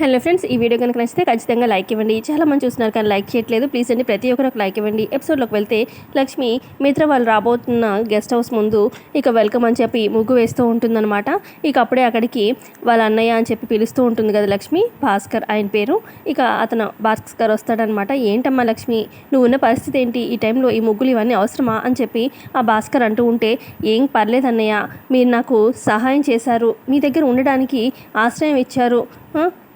Hello friends ఈ video కనుక నచ్చితే ఖచ్చితంగా లైక్ ఇవ్వండి. చాలా మంది చూస్తున్నారు కానీ లైక్ చేయట్లేదు. ప్లీజ్ అండి ప్రతి ఒక్కరు ఒక లైక్ ఇవ్వండి. ఎపిసోడ్లోకి వెళ్తే లక్ష్మి మిత్ర వాళ్ళు రాబోతున్న గెస్ట్ హౌస్ ముందు ఇక వెల్కమ్ అని చెప్పి ముగ్గు వేస్తూ ఉంటుందన్నమాట. ఇక అప్పుడే అక్కడికి వాళ్ళ అన్నయ్య అని చెప్పి పిలుస్తూ ఉంటుంది కదా లక్ష్మి భాస్కర్ ఆయన పేరు. ఇక అతను భాస్కర్ వస్తాడనమాట ఏంటమ్మా లక్ష్మి నువ్వు ఉన్న పరిస్థితి ఏంటి? ఈ టైంలో ఈ ముగ్గులు ఇవన్నీ అవసరమా? అని చెప్పి ఆ భాస్కర్ అంటూ ఉంటే ఏం పర్లేదు అన్నయ్య మీరు నాకు సహాయం చేశారు. మీ దగ్గర ఉండడానికి ఆశ్రయం ఇచ్చారు.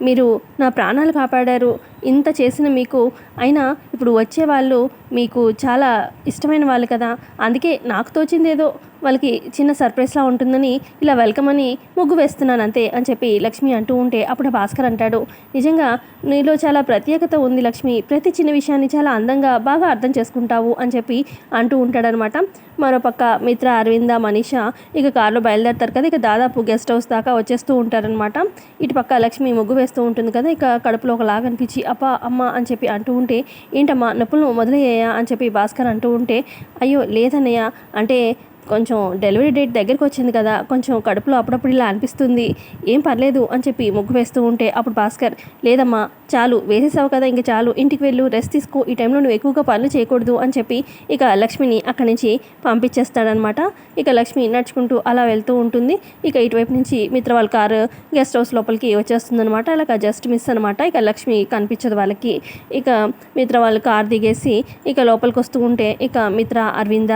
మీరు నా ప్రాణాలు కాపాడారు. ఇంత చేసిన మీకు అయినా ఇప్పుడు వచ్చే వాళ్ళు మీకు చాలా ఇష్టమైన వాళ్ళు కదా. అందుకే నాకు తోచింది ఏదో వాళ్ళకి చిన్న సర్ప్రైజ్లా ఉంటుందని ఇలా వెల్కమ్ అని ముగ్గు వేస్తున్నాను అంతే అని చెప్పి లక్ష్మి అంటూ ఉంటే అప్పుడు భాస్కర్ అంటాడు నిజంగా నీలో చాలా ప్రత్యేకత ఉంది లక్ష్మి. ప్రతి చిన్న విషయాన్ని చాలా అందంగా బాగా అర్థం చేసుకుంటావు అని చెప్పి అంటూ ఉంటాడనమాట. మరోపక్క మిత్ర అరవింద మనీష ఇక కారులో బయలుదేరతారు కదా. ఇక దాదాపు గెస్ట్ హౌస్ దాకా వచ్చేస్తూ ఉంటారనమాట. ఇటు పక్క లక్ష్మి ముగ్గు వేస్తూ ఉంటుంది కదా. ఇక కడుపులో ఒకలాగా అనిపించి అప్ప అమ్మ అని చెప్పి అంటూ ఉంటే ఏంటమ్మా నొప్పులు మొదలయ్యాయా? అని చెప్పి భాస్కర్ అంటూ ఉంటే అయ్యో లేదన్నయ్య. అంటే కొంచెం డెలివరీ డేట్ దగ్గరికి వచ్చింది కదా కొంచెం కడుపులో అప్పుడప్పుడు ఇలా అనిపిస్తుంది. ఏం పర్లేదు అని చెప్పి ముగ్గు వేస్తూ ఉంటే అప్పుడు భాస్కర్ లేదమ్మా చాలు వేసేసావు కదా ఇంక చాలు ఇంటికి వెళ్ళు రెస్ట్ తీసుకో ఈ టైంలో నువ్వు ఎక్కువగా పనులు చేయకూడదు అని చెప్పి ఇక లక్ష్మిని అక్కడి నుంచి పంపించేస్తాడనమాట ఇక లక్ష్మి నడుచుకుంటూ అలా వెళ్తూ ఉంటుంది. ఇక ఇటువైపు నుంచి మిత్ర వాళ్ళ కారు గెస్ట్ హౌస్ లోపలికి వచ్చేస్తుందనమాట అలాగ జస్ట్ మిస్ అనమాట ఇక లక్ష్మి కనిపించదు వాళ్ళకి. ఇక మిత్ర వాళ్ళు కార్ దిగేసి ఇక లోపలికి వస్తూ ఉంటే ఇక మిత్ర అరవింద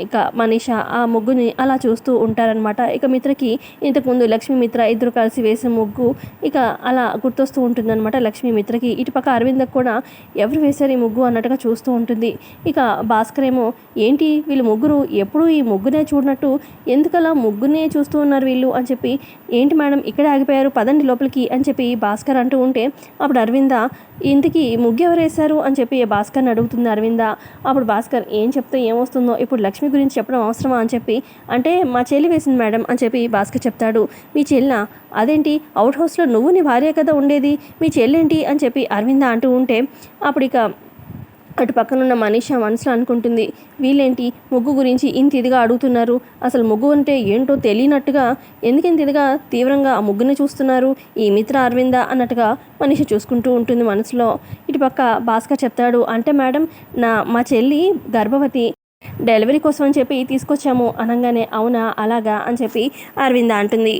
ఇక మనీష ఆ ముగ్గుని అలా చూస్తూ ఉంటారనమాట ఇక మిత్రకి ఇంతకుముందు లక్ష్మీ మిత్ర ఇద్దరు కలిసి వేసిన ముగ్గు ఇక అలా గుర్తొస్తూ ఉంటుందన్నమాట లక్ష్మీ మిత్రకి ఇటుపక్క అరవిందకు కూడా ఎవరు వేశారు ఈ ముగ్గు అన్నట్టుగా చూస్తూ ఉంటుంది. ఇక భాస్కర్ ఏమో ఏంటి వీళ్ళు ముగ్గురు ఎప్పుడూ ఈ ముగ్గునే చూడనట్టు? ఎందుకలా ముగ్గునే చూస్తూ ఉన్నారు వీళ్ళు? అని చెప్పి ఏంటి మేడం ఇక్కడే ఆగిపోయారు? పదండి లోపలికి అని చెప్పి భాస్కర్ అంటూ ఉంటే అప్పుడు అరవింద ఇంతకీ ముగ్గు ఎవరు అని చెప్పి భాస్కర్ని అడుగుతుంది అరవింద. అప్పుడు భాస్కర్ ఏం చెప్తే ఏమొస్తుందో? ఇప్పుడు లక్ష్మి గురించి చెప్పడం అవసరమా? అని చెప్పి అంటే మా చెల్లి వేసింది మేడం అని చెప్పి భాస్కర్ చెప్తాడు. మీ చెల్లిన? అదేంటి? అవుట్ హౌస్లో నువ్వు నీ భార్య కదా ఉండేది? మీ చెల్లేంటి? అని చెప్పి అరవింద అంటూ ఉంటే అప్పుడు ఇక అటు పక్కనున్న మనీష మనసులో అనుకుంటుంది వీళ్ళేంటి ముగ్గు గురించి ఇంత ఇదిగా అడుగుతున్నారు? అసలు ముగ్గు అంటే ఏంటో తెలియనట్టుగా ఎందుకు ఇంత ఇదిగా తీవ్రంగా ఆ ముగ్గుని చూస్తున్నారు? ఈ మిత్ర అరవింద అన్నట్టుగా మనీష చూసుకుంటూ ఉంటుంది మనసులో. ఇటు పక్క భాస్కర్ చెప్తాడు అంటే మేడం నా మా చెల్లి గర్భవతి. డెలివరీ కోసం అని చెప్పి తీసుకొచ్చాము అనగానే అవునా అలాగా అని చెప్పి అరవింద అంటుంది.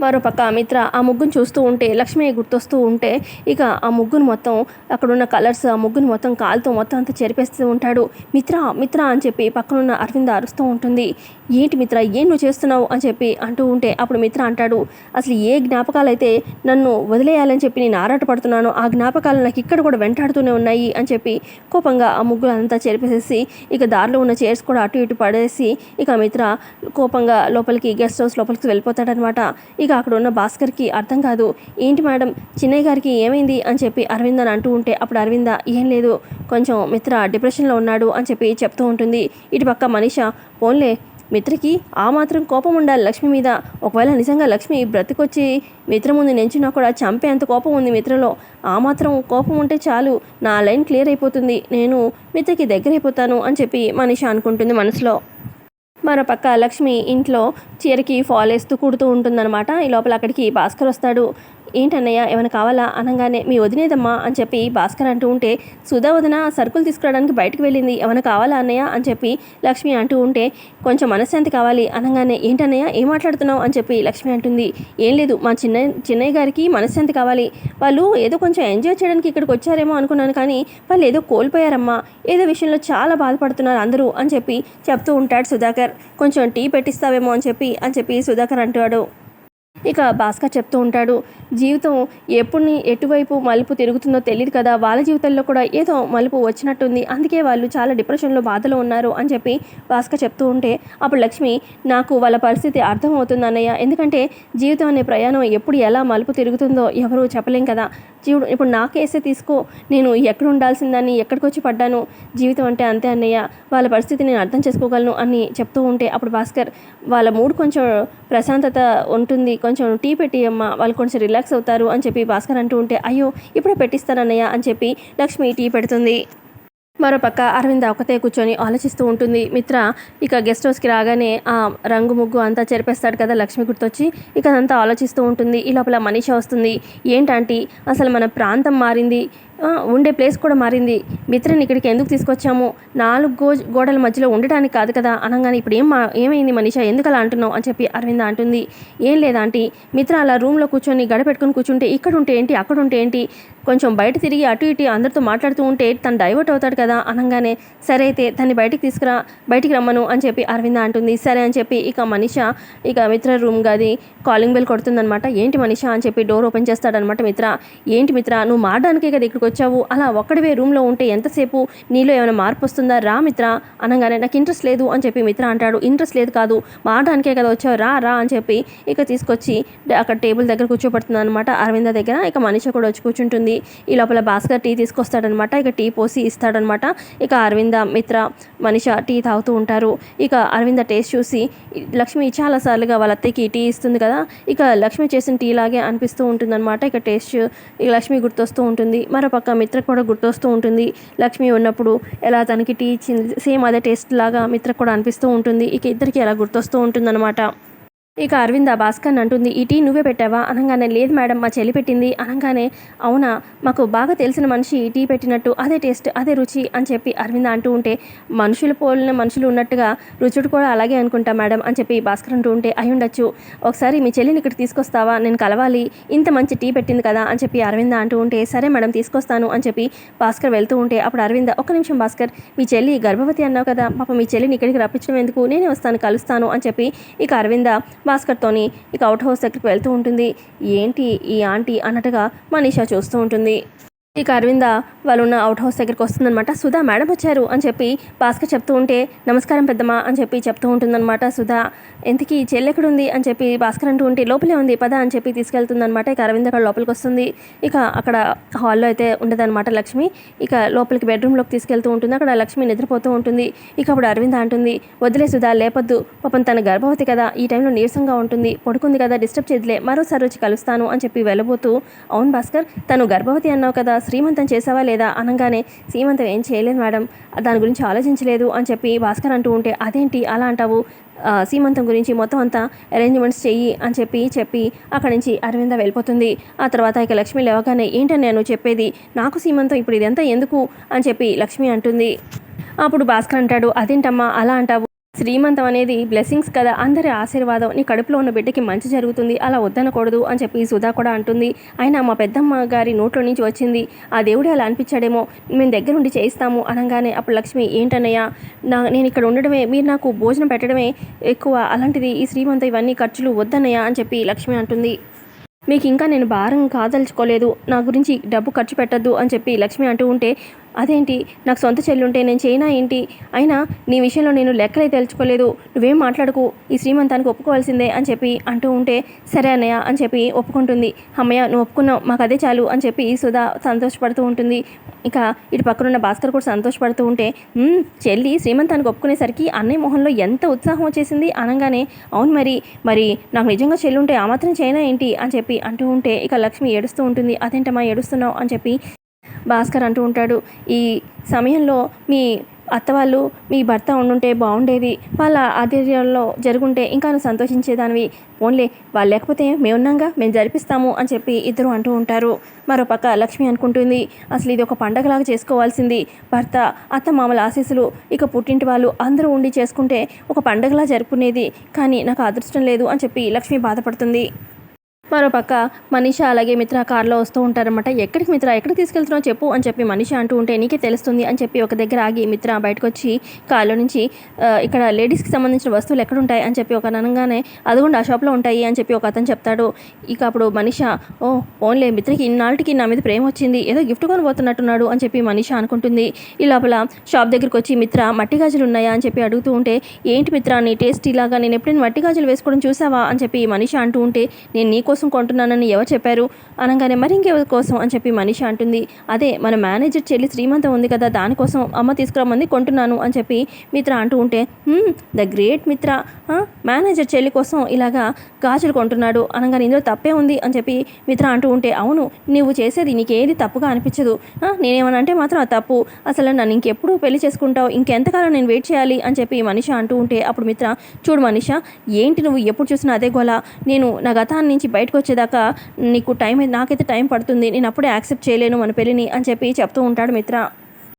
మరోపక్క మిత్ర ఆ ముగ్గును చూస్తూ ఉంటే లక్ష్మి గుర్తొస్తూ ఉంటే ఇక ఆ ముగ్గును మొత్తం అక్కడున్న కలర్స్ ఆ ముగ్గును మొత్తం కాలుతో మొత్తం అంతా చెరిపేస్తూ ఉంటాడు. మిత్ర మిత్ర అని చెప్పి పక్కనున్న అరవింద అరుస్తూ ఉంటుంది. ఏంటి మిత్ర ఏం నువ్వు చేస్తున్నావు? అని చెప్పి అంటూ ఉంటే అప్పుడు మిత్ర అంటాడు అసలు ఏ జ్ఞాపకాలు అయితే నన్ను వదిలేయాలని చెప్పి నేను ఆరాటపడుతున్నాను ఆ జ్ఞాపకాలు నాకు ఇక్కడ కూడా వెంటాడుతూనే ఉన్నాయి అని చెప్పి కోపంగా ఆ ముగ్గులు అంతా చెరిపేసేసి ఇక దారిలో ఉన్న చైర్స్ కూడా అటు ఇటు పడేసి ఇక మిత్ర కోపంగా లోపలికి గెస్ట్ హౌస్ లోపలికి వెళ్ళిపోతాడనమాట. ఇక అక్కడ ఉన్న భాస్కర్కి అర్థం కాదు. ఏంటి మేడం? చిన్నయ్య గారికి ఏమైంది? అని చెప్పి అరవింద్ అని అంటూ ఉంటే అప్పుడు అరవింద ఏం లేదు. కొంచెం మిత్ర డిప్రెషన్లో ఉన్నాడు అని చెప్పి చెప్తూ ఉంటుంది. ఇటు పక్క మనీష పోన్లే. మిత్రకి ఆ మాత్రం కోపం ఉండాలి లక్ష్మి మీద. ఒకవేళ నిజంగా లక్ష్మి బ్రతికొచ్చి మిత్ర ముందు నెంచినా కూడా చంపేంత కోపం ఉంది మిత్రలో. ఆ మాత్రం కోపం ఉంటే చాలు. నా లైన్ క్లియర్ అయిపోతుంది. నేను మిత్రకి దగ్గర అయిపోతాను అని చెప్పి మనిషి అనుకుంటుంది మనసులో. మరోపక్క లక్ష్మి ఇంట్లో చీరకి ఫాల్ వేస్తూ కుడుతూ ఉంటుందన్నమాట. ఈ లోపల అక్కడికి భాస్కర్ వస్తాడు. ఏంటన్నయ్య ఏమైనా కావాలా? అనగానే మీ వదినేదమ్మా అని చెప్పి భాస్కర్ అంటూ ఉంటే సుధా వదిన సరుకులు తీసుకురావడానికి బయటకు వెళ్ళింది. ఏమైనా కావాలా అన్నయ్య? అని చెప్పి లక్ష్మి అంటూ ఉంటే కొంచెం మనశ్శాంతి కావాలి. అనగానే ఏంటన్నయ్య ఏం మాట్లాడుతున్నావు? అని చెప్పి లక్ష్మి అంటుంది ఏం లేదు. మా చిన్న చిన్నయ్య గారికి మనశ్శాంతి కావాలి. వాళ్ళు ఏదో కొంచెం ఎంజాయ్ చేయడానికి ఇక్కడికి వచ్చారేమో అనుకున్నాను కానీ వాళ్ళు ఏదో కోల్పోయారమ్మా. ఏదో విషయంలో చాలా బాధపడుతున్నారు అందరూ అని చెప్పి చెప్తూ ఉంటాడు సుధాకర్. కొంచెం టీ పెట్టిస్తావేమో అని చెప్పి అని చెప్పి సుధాకర్ అంటాడు. ఇక భాస్కర్ చెప్తూ ఉంటాడు జీవితం ఎప్పుడు ఎటువైపు మలుపు తిరుగుతుందో తెలియదు కదా వాళ్ళ జీవితంలో కూడా ఏదో మలుపు వచ్చినట్టుంది. అందుకే వాళ్ళు చాలా డిప్రెషన్లో బాధలో ఉన్నారు అని చెప్పి భాస్కర్ చెప్తూ ఉంటే అప్పుడు లక్ష్మి నాకు వాళ్ళ పరిస్థితి అర్థమవుతుంది అన్నయ్య. ఎందుకంటే జీవితం అనే ప్రయాణం ఎప్పుడు ఎలా మలుపు తిరుగుతుందో ఎవరూ చెప్పలేం కదా. జీవుడు ఇప్పుడు నా కేసే తీసుకో. నేను ఎక్కడ ఉండాల్సిందని ఎక్కడికి వచ్చి పడ్డాను? జీవితం అంటే అంతే అన్నయ్య. వాళ్ళ పరిస్థితి నేను అర్థం చేసుకోగలను అని చెప్తూ ఉంటే అప్పుడు భాస్కర్ వాళ్ళ మూడ్ కొంచెం ప్రశాంతత ఉంటుంది. కొంచెం టీ పెట్టి అమ్మ వాళ్ళు కొంచెం రిలాక్స్ అవుతారు అని చెప్పి భాస్కర్ అంటూ ఉంటే అయ్యో ఇప్పుడే పెట్టిస్తానన్నయ్య అని చెప్పి లక్ష్మి టీ పెడుతుంది. మరోపక్క అరవింద ఒకతే కూర్చొని ఆలోచిస్తూ ఉంటుంది. మిత్ర ఇక గెస్ట్ హౌస్కి రాగానే ఆ రంగు ముగ్గు అంతా చెరిపేస్తాడు కదా లక్ష్మి గుర్తొచ్చి. ఇక అదంతా ఆలోచిస్తూ ఉంటుంది. ఈ లోపల మనీష వస్తుంది. ఏంటంటే అసలు మన ప్రాంతం మారింది. ఉండే ప్లేస్ కూడా మారింది. మిత్రని ఇక్కడికి ఎందుకు తీసుకొచ్చాము? నాలుగు గో గోడల మధ్యలో ఉండటానికి కాదు కదా? అనగానే ఇప్పుడు ఏం ఏమైంది మనీష? ఎందుకు అలా అంటున్నావు? అని చెప్పి అరవింద అంటుంది. ఏం లేదా ఆంటీ. మిత్ర అలా రూమ్లో కూర్చొని గడపెట్టుకుని కూర్చుంటే ఇక్కడ ఉంటే ఏంటి? అక్కడ ఉంటే ఏంటి? కొంచెం బయట తిరిగి అటు ఇటు అందరితో మాట్లాడుతూ ఉంటే తను డైవర్ట్ అవుతాడు కదా అనగానే సరే అయితే తన్ని బయటికి తీసుకురా బయటికి రమ్మను అని చెప్పి అరవింద అంటుంది. సరే అని చెప్పి ఇక మనిష ఇక మిత్ర రూమ్ గది కాలింగ్ బెల్ కొడుతుందనమాట ఏంటి మనిష? అని చెప్పి డోర్ ఓపెన్ చేస్తాడనమాట మిత్ర. ఏంటి మిత్ర నువ్వు మారడానికే కదా ఇక్కడికి వచ్చావు? అలా ఒక్కడివే రూమ్లో ఉంటే ఎంతసేపు? నీలో ఏమైనా మార్పు వస్తుందా? రా మిత్ర అనగానే నాకు ఇంట్రెస్ట్ లేదు అని చెప్పి మిత్ర అంటాడు. ఇంట్రెస్ట్ లేదు కాదు మారడానికే కదా వచ్చావు? రా రా అని చెప్పి ఇక తీసుకొచ్చి అక్కడ టేబుల్ దగ్గర కూర్చోబెడుతుంది అనమాట అరవింద దగ్గర. ఇక మనిషి కూడా వచ్చి కూర్చుంటుంది. ఈ లోపల భాస్కర్ టీ తీసుకొస్తాడనమాట. ఇక టీ పోసి ఇస్తాడనమాట. ఇక అరవింద మిత్ర మనిష టీ తాగుతూ ఉంటారు. ఇక అరవింద టేస్ట్ చూసి లక్ష్మి చాలా సార్లుగా వాళ్ళ అత్తయ్యకి టీ ఇస్తుంది కదా. ఇక లక్ష్మి చేసిన టీ లాగే అనిపిస్తూ ఉంటుందన్నమాట. ఇక టేస్ట్ ఇక లక్ష్మి గుర్తొస్తూ ఉంటుంది. మరోపక్క మిత్ర కూడా గుర్తొస్తూ ఉంటుంది. లక్ష్మి ఉన్నప్పుడు ఎలా తనకి టీ ఇచ్చింది? సేమ్ అదే టేస్ట్ లాగా మిత్ర కూడా అనిపిస్తూ ఉంటుంది. ఇక ఇద్దరికి అలా గుర్తొస్తూ ఉంటుందన్నమాట. ఇక అరవింద భాస్కర్ అంటుంది ఈ టీ నువ్వే పెట్టావా? అనగానే లేదు మేడం మా చెల్లి పెట్టింది. అనగానే అవునా? మాకు బాగా తెలిసిన మనిషి ఈ టీ పెట్టినట్టు అదే టేస్ట్ అదే రుచి అని చెప్పి అరవింద అంటూ ఉంటే మనుషులు పోలిన మనుషులు ఉన్నట్టుగా రుచుడు కూడా అలాగే అనుకుంటా మేడం అని చెప్పి భాస్కర్ అంటూ ఉంటే అయి ఉండొచ్చు. ఒకసారి మీ చెల్లిని ఇక్కడ తీసుకొస్తావా? నేను కలవాలి. ఇంత మంచి టీ పెట్టింది కదా అని చెప్పి అరవింద అంటూ ఉంటే సరే మేడం తీసుకొస్తాను అని చెప్పి భాస్కర్ వెళ్తూ ఉంటే అప్పుడు అరవింద ఒక నిమిషం భాస్కర్ మీ చెల్లి గర్భవతి అన్నావు కదా పాప మీ చెల్లిని ఇక్కడికి రప్పించడం ఎందుకు? నేనే వస్తాను కలుస్తాను అని చెప్పి ఇక అరవింద భాస్కర్తోని ఇక అవుట్ హౌస్ దగ్గరికి వెళ్తూ ఉంటుంది. ఏంటి ఈ ఆంటీ అన్నట్టుగా మనీషా చూస్తూ ఉంటుంది. ఇక అరవింద వాళ్ళు ఉన్న అవుట్ హౌస్ దగ్గరికి వస్తుందన్నమాట. సుధా మేడం వచ్చారు అని చెప్పి భాస్కర్ చెప్తూ ఉంటే నమస్కారం పెద్దమ్మా అని చెప్పి చెప్తూ ఉంటుందన్నమాట సుధా. ఎంతకి చెల్లెక్కడుంది అని చెప్పి భాస్కర్ అంటూ ఉంటే లోపలే ఉంది పద అని చెప్పి తీసుకెళ్తుందన్నమాట. ఇక అరవింద్ అక్కడ లోపలికి వస్తుంది. ఇక అక్కడ హాల్లో అయితే ఉండదన్నమాట లక్ష్మి. ఇక లోపలికి బెడ్రూమ్లోకి తీసుకెళ్తూ ఉంటుంది. అక్కడ లక్ష్మి నిద్రపోతూ ఉంటుంది. ఇక అప్పుడు అరవింద అంటుంది వదిలే సుధా లేపొద్దు. పాపం తన గర్భవతి కదా. ఈ టైంలో నీరసంగా ఉంటుంది. పడుకుంది కదా డిస్టర్బ్ చేదిలే మరోసారి వచ్చి కలుస్తాను అని చెప్పి వెళ్ళబోతూ అవును భాస్కర్ తను గర్భవతి అన్నావు కదా. శ్రీమంతం చేసావా లేదా అనగానే శ్రీమంతం ఏం చేయలేదు మేడం దాని గురించి ఆలోచించలేదు అని చెప్పి భాస్కర్ అంటూ ఉంటే అదేంటి అలా అంటావు? సీమంతం గురించి మొత్తం అంతా అరేంజ్మెంట్స్ చెయ్యి అని చెప్పి చెప్పి అక్కడి నుంచి అరవింద వెళ్ళిపోతుంది. ఆ తర్వాత ఇక లక్ష్మి లేవగానే ఏంటని నేను చెప్పేది? నాకు సీమంతం ఇప్పుడు ఇదంతా ఎందుకు? అని చెప్పి లక్ష్మి అంటుంది. అప్పుడు భాస్కర్ అంటాడు అదేంటమ్మా అలా అంటావు? శ్రీమంతం అనేది బ్లెస్సింగ్స్ కదా అందరి ఆశీర్వాదం. నీ కడుపులో ఉన్న బిడ్డకి మంచి జరుగుతుంది అలా వద్దనకూడదు అని చెప్పి సుధా కూడా అంటుంది. అయినా మా పెద్దమ్మ గారి నోట్లో నుంచి వచ్చింది ఆ దేవుడే అలా అనిపించాడేమో మేము దగ్గరుండి చేయిస్తాము అనగానే అప్పుడు లక్ష్మి ఏంటన్నయ్యా నా నేను ఇక్కడ ఉండడమే మీరు నాకు భోజనం పెట్టడమే ఎక్కువ అలాంటిది ఈ శ్రీమంతం ఇవన్నీ ఖర్చులు వద్దన్నయ్యా అని చెప్పి లక్ష్మి అంటుంది. మీకు ఇంకా నేను భారం కాదలుచుకోలేదు నా గురించి డబ్బు ఖర్చు పెట్టద్దు అని చెప్పి లక్ష్మి అంటూ ఉంటే అదేంటి? నాకు సొంత చెల్లుంటే నేను చేయనా ఏంటి? అయినా నీ విషయంలో నేను లెక్కలే తెలుసుకోలేదు నువ్వేం మాట్లాడుకు. ఈ శ్రీమంతానికి ఒప్పుకోవాల్సిందే అని చెప్పి అంటూ ఉంటే సరే అన్నయ్య అని చెప్పి ఒప్పుకుంటుంది. అమ్మయ్య నువ్వు ఒప్పుకున్నావు. మాకు అదే చాలు అని చెప్పి సుధా సంతోషపడుతూ ఉంటుంది. ఇక ఇటు పక్కనున్న భాస్కర్ కూడా సంతోషపడుతూ ఉంటే చెల్లి శ్రీమంతానికి ఒప్పుకునేసరికి అన్నయ్య మొహంలో ఎంత ఉత్సాహం వచ్చేసింది అనగానే అవును మరి మరి నాకు నిజంగా చెల్లి ఉంటే ఆ మాత్రం చేయనా ఏంటి? అని చెప్పి అంటూ ఉంటే ఇక లక్ష్మి ఏడుస్తూ ఉంటుంది. అదేంటమ్మా ఏడుస్తున్నావు? అని చెప్పి భాస్కర్ అంటూ ఉంటాడు. ఈ సమయంలో మీ అత్తవాళ్ళు మీ భర్త ఉండుంటే బాగుండేది వాళ్ళ ఆధ్వర్యంలో జరుగుంటే ఇంకా నువ్వు సంతోషించేదానివి. ఓన్లీ వాళ్ళు లేకపోతే మేమున్నాగా మేము జరిపిస్తాము అని చెప్పి ఇద్దరు అంటూ ఉంటారు. మరోపక్క లక్ష్మి అనుకుంటుంది అసలు ఇది ఒక పండగలాగా చేసుకోవాల్సింది. భర్త అత్త మామల ఆశీస్సులు ఇక పుట్టింటి వాళ్ళు అందరూ ఉండి చేసుకుంటే ఒక పండగలా జరుపుకునేది. కానీ నాకు అదృష్టం లేదు అని చెప్పి లక్ష్మి బాధపడుతుంది. మరోపక్క మనీష అలాగే మిత్ర కారులో వస్తూ ఉంటారన్నమాట. ఎక్కడికి మిత్ర? ఎక్కడికి తీసుకెళ్తున్నావు చెప్పు అని చెప్పి మనిషి అంటూ ఉంటే నీకే తెలుస్తుంది అని చెప్పి ఒక దగ్గర ఆగి మిత్ర బయటకు వచ్చి కారులో నుంచి ఇక్కడ లేడీస్కి సంబంధించిన వస్తువులు ఎక్కడ ఉంటాయి అని చెప్పి ఒక అనగానే అదిగోండి ఆ షాప్లో ఉంటాయి అని చెప్పి ఒక అతను చెప్తాడు. ఇక అప్పుడు మనిష ఓ ఓన్లే మిత్రకి ఇన్నాళ్ళకి నా మీద ప్రేమ వచ్చింది. ఏదో గిఫ్ట్ కొనబోతున్నట్టున్నాడు అని చెప్పి మనిష అనుకుంటుంది. ఈ లోపల షాప్ దగ్గరికి వచ్చి మిత్ర మట్టి గాజులు ఉన్నాయా? అని చెప్పి అడుగుతూ ఉంటే ఏంటి మిత్ర నీ టేస్ట్ ఇలాగా? నేను ఎప్పుడైనా మట్టి గాజులు వేసుకోవడం చూసావా? అని చెప్పి మనిష అంటూ ఉంటే నేను నీకోసం కోసం కొంటున్నానని ఎవరు చెప్పారు? అనగానే మరి ఇంకెవరి కోసం అని చెప్పి మనిషి అంటుంది. అదే మన మేనేజర్ చెల్లి శ్రీమంతం ఉంది కదా దానికోసం అమ్మ తీసుకురమ్మంది కొంటున్నాను అని చెప్పి మిత్ర అంటూ ఉంటే ద గ్రేట్ మిత్ర. మేనేజర్ చెల్లి కోసం ఇలాగా గాజులు కొంటున్నాడు. అనగానే ఇందులో తప్పే ఉంది అని చెప్పి మిత్ర అంటూ ఉంటే అవును నువ్వు చేసేది నీకేది తప్పుగా అనిపించదు. ఆ, అంటే మాత్రం తప్పు. అసలు నన్ను ఇంకెప్పుడు పెళ్ళి చేసుకుంటావు? ఇంకెంతకాలం నేను వెయిట్ చేయాలి? అని చెప్పి మనిష అంటూ ఉంటే అప్పుడు మిత్ర చూడు మనిష ఏంటి నువ్వు ఎప్పుడు చూసినా అదే గొల? నేను నా గతాన్ని నుంచి బయటకు వచ్చేదాకా నీకు టైం నాకైతే టైం పడుతుంది నేను అప్పుడే యాక్సెప్ట్ చేయలేను మన పెళ్ళిని అని చెప్పి చెప్తూ ఉంటాడు మిత్ర.